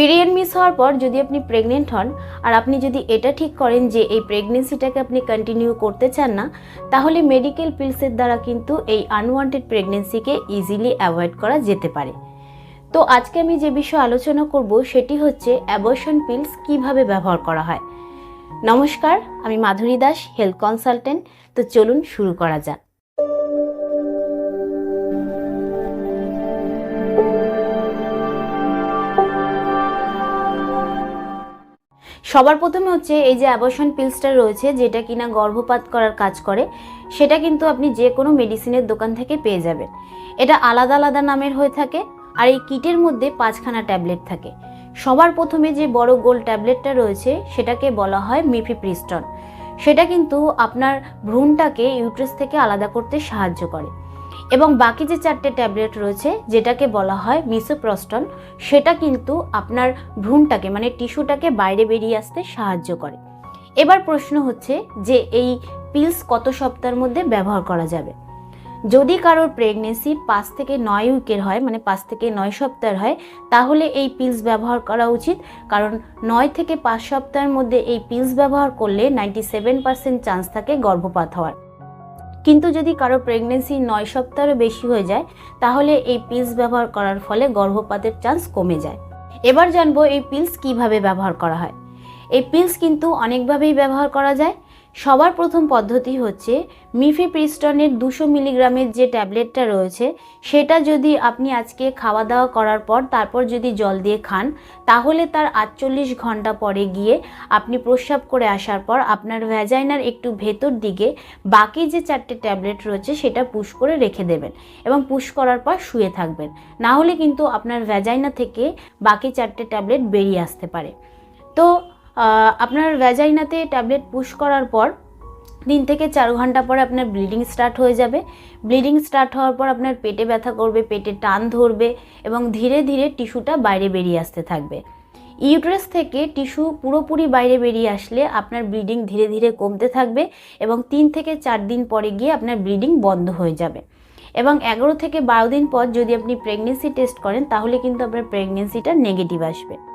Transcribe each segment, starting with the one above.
Period miss হওয়ার পর যদি আপনি প্রেগনেন্ট হন, আর আপনি যদি এটা ঠিক করেন যে এই প্রেগনেন্সিটাকে আপনি কন্টিনিউ করতে চান না, তাহলে মেডিকেল পিলসের দ্বারা কিন্তু এই আনওয়ান্টেড প্রেগনেন্সিকে ইজিলি অ্যাভয়েড করা যেতে পারে। তো আজকে আমি যে বিষয়ে আলোচনা করব, সেটি হচ্ছে অ্যাবর্শন পিলস কীভাবে ব্যবহার করা হয়। নমস্কার, আমি মাধুরী দাস হেলথ কনসালটেন্ট তো চলুন শুরু করা যাক। সবার প্রথমে হচ্ছে এই যে অ্যাবর্শন পিলসটা রয়েছে, যেটা কিনা গর্ভপাত করার কাজ করে, সেটা কিন্তু আপনি যে কোনো মেডিসিনের দোকান থেকে পেয়ে যাবেন। এটা আলাদা আলাদা নামের হয়ে থাকে আর এই কিটের মধ্যে পাঁচখানা ট্যাবলেট থাকে। সবার প্রথমে যে বড় গোল ট্যাবলেটটা রয়েছে, সেটাকে বলা হয় মিফিপ্রিস্টন সেটা কিন্তু আপনার ভ্রূণটাকে ইউট্রেস থেকে আলাদা করতে সাহায্য করে। এবং বাকি যে চারটে ট্যাবলেট রয়েছে, যেটাকে বলা হয় মিসোপ্রস্টন, সেটা কিন্তু আপনার ভ্রূণটাকে মানে টিস্যুটাকে বাইরে বেরিয়ে আসতে সাহায্য করে। এবার প্রশ্ন হচ্ছে যে এই পিলস কত সপ্তাহের মধ্যে ব্যবহার করা যাবে? যদি কারোর প্রেগনেন্সি পাঁচ থেকে নয় উইকের হয় মানে পাঁচ থেকে নয় সপ্তাহের হয়, তাহলে এই পিলস ব্যবহার করা উচিত। কারণ নয় থেকে পাঁচ সপ্তাহের মধ্যে এই পিলস ব্যবহার করলে নাইনটি সেভেন পার্সেন্ট চান্স থাকে গর্ভপাত হওয়ার। কিন্তু যদি কারও প্রেগনেন্সি নয় সপ্তাহেরও বেশি হয়ে যায়, তাহলে এই পিলস ব্যবহার করার ফলে গর্ভপাতের চান্স কমে যায়। এবার জানব এই পিলস কীভাবে ব্যবহার করা হয়। এই পিলস কিন্তু অনেকভাবেই ব্যবহার করা যায়। সবার প্রথম পদ্ধতি হচ্ছে মিফি মিফিপ্রিস্টনের দুশো মিলিগ্রামের যে ট্যাবলেটটা রয়েছে, সেটা যদি আপনি আজকে খাওয়া দাওয়া করার পর তারপর যদি জল দিয়ে খান, তাহলে তার আটচল্লিশ ঘণ্টা পরে গিয়ে আপনি প্রস্রাব করে আসার পর আপনার ভ্যাজাইনার একটু ভেতর দিকে বাকি যে চারটে ট্যাবলেট রয়েছে সেটা পুশ করে রেখে দেবেন এবং পুশ করার পর শুয়ে থাকবেন। না হলে কিন্তু আপনার ভ্যাজাইনা থেকে বাকি চারটে ট্যাবলেট বেরিয়ে আসতে পারে। তো আপনার ভ্যাজাইনাতে ট্যাবলেট পুশ করার পর তিন থেকে চার ঘণ্টা পরে আপনার ব্লিডিং স্টার্ট হয়ে যাবে। ব্লিডিং স্টার্ট হওয়ার পর আপনার পেটে ব্যথা করবে, পেটে টান ধরবে এবং ধীরে ধীরে টিস্যুটা বাইরে বেরিয়ে আসতে থাকবে। ইউট্রাস থেকে টিস্যু পুরোপুরি বাইরে বেরিয়ে আসলে আপনার ব্লিডিং ধীরে ধীরে কমতে থাকবে এবং তিন থেকে চার দিন পরে গিয়ে আপনার ব্লিডিং বন্ধ হয়ে যাবে। এবং এগারো থেকে বারো দিন পর যদি আপনি প্রেগনেন্সি টেস্ট করেন, তাহলে কিন্তু আপনার প্রেগনেন্সিটা নেগেটিভ আসবে।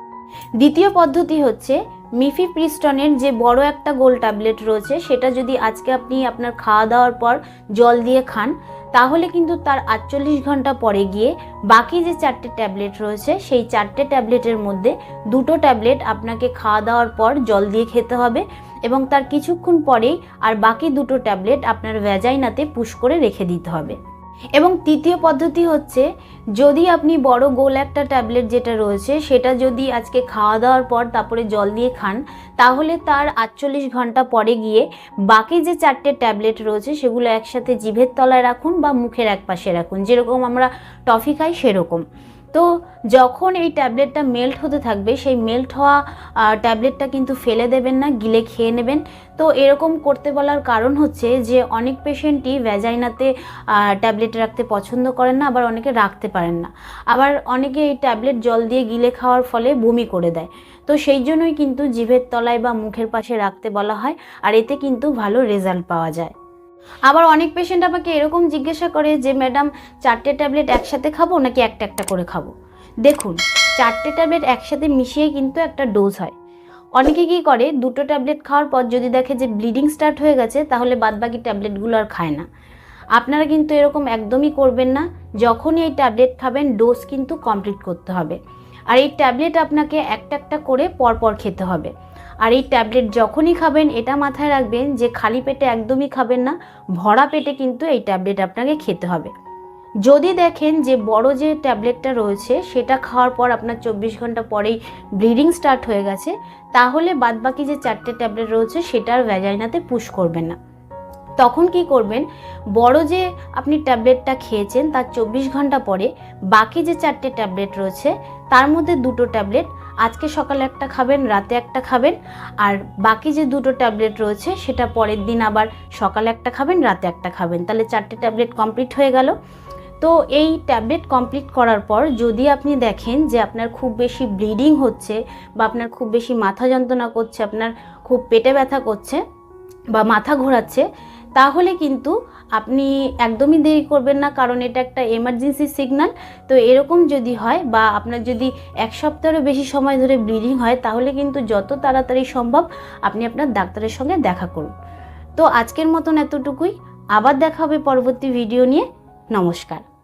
দ্বিতীয় পদ্ধতি হচ্ছে মিফিপ্রিস্টনের যে বড় একটা গোল ট্যাবলেট রয়েছে, সেটা যদি আজকে আপনি আপনার খাওয়া দাওয়ার পর জল দিয়ে খান, তাহলে কিন্তু তার আটচল্লিশ ঘণ্টা পরে গিয়ে বাকি যে চারটে ট্যাবলেট রয়েছে, সেই চারটে ট্যাবলেটের মধ্যে দুটো ট্যাবলেট আপনাকে খাওয়া দাওয়ার পর জল দিয়ে খেতে হবে এবং তার কিছুক্ষণ পরেই আর বাকি দুটো ট্যাবলেট আপনার ভ্যাজাইনাতে পুশ করে রেখে দিতে হবে। এবং তৃতীয় পদ্ধতি হচ্ছে, যদি আপনি বড় গোল একটা ট্যাবলেট যেটা রয়েছে, সেটা যদি আজকে খাওয়া দাওয়ার পর তারপরে জল দিয়ে খান, তাহলে তার আটচল্লিশ ঘণ্টা পরে গিয়ে বাকি যে চারটে ট্যাবলেট রয়েছে, সেগুলো একসাথে জিভের তলায় রাখুন বা মুখের এক পাশে রাখুন। যেরকম আমরা টফি খাই, সেরকম। তো যখন এই ট্যাবলেটটা মেল্ট হতে থাকবে, সেই মেল্ট হওয়া ট্যাবলেটটা কিন্তু ফেলে দেবেন না, গিলে খেয়ে নেবেন। তো এরকম করতে বলার কারণ হচ্ছে যে, অনেক পেশেন্টই ভ্যাজাইনাতে ট্যাবলেট রাখতে পছন্দ করেন না, আবার অনেকে রাখতে পারেন না। আবার অনেকে এই ট্যাবলেট জল দিয়ে গিলে খাওয়ার ফলে বমি করে দেয়। তো সেই জন্যই কিন্তু জিভের তলায় বা মুখের পাশে রাখতে বলা হয়, আর এতে কিন্তু ভালো রেজাল্ট পাওয়া যায়। আবার অনেক পেশেন্ট আমাকে এরকম জিজ্ঞাসা করে যে, ম্যাডাম, চারটে ট্যাবলেট একসাথে খাব নাকি একটা একটা করে খাব? দেখুন, চারটে ট্যাবলেট একসাথে মিশিয়ে কিন্তু একটা ডোজ হয়। অনেকে কি করে, দুটো ট্যাবলেট খাওয়ার পর যদি দেখে যে ব্লিডিং স্টার্ট হয়ে গেছে, তাহলে বাদবাকি ট্যাবলেটগুলো আর খায় না। আপনারা কিন্তু এরকম একদমই করবেন না। যখনই এই ট্যাবলেট খাবেন ডোজ কিন্তু কমপ্লিট করতে হবে। আর এই ট্যাবলেট আপনাকে একটা একটা করে পরপর খেতে হবে। আর এই ট্যাবলেট যখনই খাবেন, এটা মাথায় রাখবেন যে খালি পেটে একদমই খাবেন না, ভরা পেটে কিন্তু এই ট্যাবলেট আপনাকে খেতে হবে। যদি দেখেন যে বড় যে ট্যাবলেটটা রয়েছে, সেটা খাওয়ার পর আপনার চব্বিশ ঘণ্টা পরেই ব্লিডিং স্টার্ট হয়ে গেছে, তাহলে বাদবাকি যে চারটে ট্যাবলেট রয়েছে সেটার ভ্যাজাইনাতে পুশ করবেন না। তখন কি করবেন, বড় যে আপনি ট্যাবলেটটা খেয়েছেন, তার চব্বিশ ঘণ্টা পরে বাকি যে চারটে ট্যাবলেট রয়েছে, তার মধ্যে দুটো ট্যাবলেট আজকে সকালে একটা খাবেন, রাতে একটা খাবেন, আর বাকি যে দুটো ট্যাবলেট রয়েছে সেটা পরের দিন আবার সকালে একটা খাবেন, রাতে একটা খাবেন। তাহলে চারটে ট্যাবলেট কমপ্লিট হয়ে গেল। তো এই ট্যাবলেট কমপ্লিট করার পর যদি আপনি দেখেন যে আপনার খুব বেশি ব্লিডিং হচ্ছে বা আপনার খুব বেশি মাথা যন্ত্রণা করছে, আপনার খুব পেটে ব্যথা করছে বা মাথা ঘোরাচ্ছে তাহলে কিন্তু আপনি একদমই দেরি করবেন না, কারণ এটা একটা এমার্জেন্সি সিগনাল তো এরকম যদি হয় বা আপনার যদি এক সপ্তাহেরও বেশি সময় ধরে ব্লিডিং হয়, তাহলে কিন্তু যত তাড়াতাড়ি সম্ভব আপনি আপনার ডাক্তারের সঙ্গে দেখা করুন। তো আজকের মতন এতটুকুই। আবার দেখা হবে পরবর্তী ভিডিও নিয়ে। নমস্কার।